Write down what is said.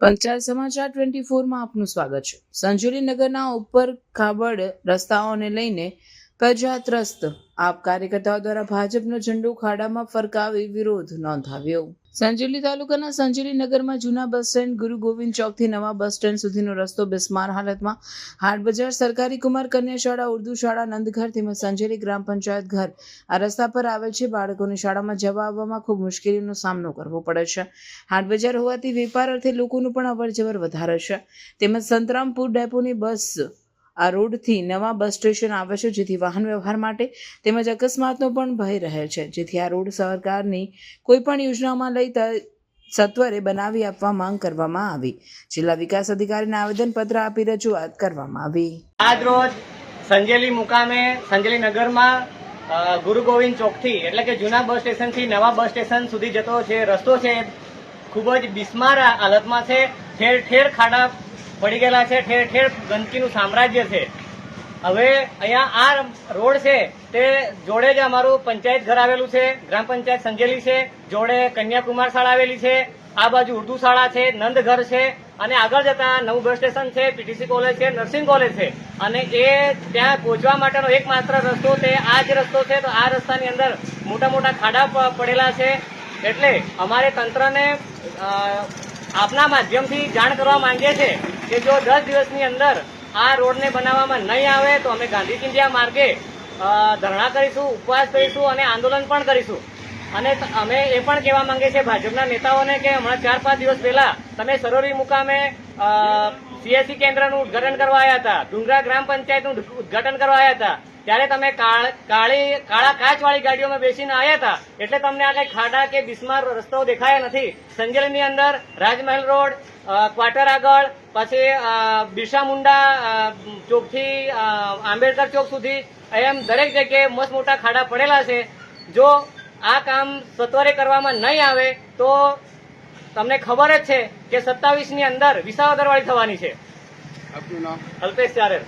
પંચાયત સમાચાર ટ્વેન્ટી ફોરમાં આપનું સ્વાગત છે. સંજોલી નગરના ઉપર ખાબડ રસ્તાઓને લઈને પ્રજાત્રસ્ત. આપ કાર્યકર્તાઓ દ્વારા ભાજપનો ઝંડો ખાડામાં ફરકાવી વિરોધ નોંધાવ્યો. સંજેલી તાલુકાના સંજેલી નગરમાં જૂના બસ સ્ટેન્ડ ગુરુ ગોવિંદ ચોકથી નવા બસ સ્ટેન્ડ સુધીનો રસ્તો બિસ્માર હાલતમાં. હાટ બજાર સરકારી કુમાર કન્યા શાળા ઉર્દુ શાળા, નંદઘર તેમજ સંજેલી ગ્રામ પંચાયત ઘર. આ રસ્તા પર આવેલ છે બાળકોને શાળામાં જવા આવવામાં ખૂબ મુશ્કેલીનો સામનો કરવો પડે છે. હાટ બજાર હોવાથી વેપાર અર્થે લોકોનું પણ અવર જવર વધારે છે. તેમજ સંતરામપુર ડેપોની બસ આ રોડથી નવા બસ સ્ટેશન આવે છે, જેથી વાહન વ્યવહાર માટે તેમજ અકસ્માતનો પણ ભય રહે છે. જેથી આ રોડ સરકારની કોઈપણ યોજનામાં લઈ સત્વરે બનાવી આપવા માંગ કરવામાં આવી. જિલ્લા વિકાસ અધિકારીને આવેદનપત્ર આપી રજૂઆત કરવામાં આવી. આજ રોજ સંજેલી મુકામે, સંજેલી નગરમાં ગુરુ ગોવિંદ ચોકથી, એટલે કે જૂના બસ સ્ટેશનથી નવા બસ સ્ટેશન સુધી જતો છે રસ્તો છે ખૂબ જ બિસ્માર હાલતમાં છે. ઠેર ઠેર ખાડા પડી ગયેલા છે, ઠેર ઠેર ગંદકીનું સામ્રાજ્ય છે. હવે અહીંયા આ રોડ છે, તે જોડે જ અમારું પંચાયત ઘર આવેલું છે, ગ્રામ પંચાયત સંજેલી છે, જોડે કન્યાકુમાર શાળા આવેલી છે, આ બાજુ ઉર્દુ શાળા છે, નંદ ઘર છે, અને આગળ જતા નવું બસ સ્ટેશન છે, પીટીસી કોલેજ છે, નર્સિંગ કોલેજ છે. અને એ ત્યાં પહોંચવા માટેનો એકમાત્ર રસ્તો તે આ જ રસ્તો છે, તો આ રસ્તાની અંદર મોટા મોટા ખાડા પડેલા છે. એટલે અમારે તંત્રને આપના માધ્યમથી જાણ કરવા માંગીએ છીએ કે જો દસ દિવસની અંદર આ રોડને બનાવવામાં નહીં આવે, તો અમે ગાંધી ચિંધ્યા માર્ગે ધરણા કરીશું, ઉપવાસ કરીશું અને આંદોલન પણ કરીશું. અને અમે એ પણ કહેવા માંગીએ છીએ ભાજપના નેતાઓને કે હમણાં ચાર પાંચ દિવસ પહેલા તમે સરોરી મુકામે સીએસસી કેન્દ્રનું ઉદઘાટન કરવા આવ્યા હતા. ડુંગરા ગ્રામ પંચાયતનું ઉદઘાટન કરવા આવ્યા હતા. ત્યારે તમે કાળ- કાળી કાળા કાચવાળી ગાડીઓમાં બેસીને આવ્યા હતા. એટલે તમને આ કઈ ખાડા કે બિસ્માર રસ્તાઓ દેખાયા નથી. સંજેલીની અંદર રાજમહેલ રોડ ક્વાટર ક્વાર્ટર આગળ પછી બિરસા મુંડા ચોકથી આંબેડકર ચોક સુધી એમ દરેક જગ્યાએ મસ્ત મોટા ખાડા પડેલા છે. જો આ કામ સત્વરે કરવામાં નહીં આવે તો તમને ખબર જ છે કે સત્તાવીસની અંદર વિસાવદરવાળી થવાની છે. આપનું નામ? અલ્પેશ ચારેર.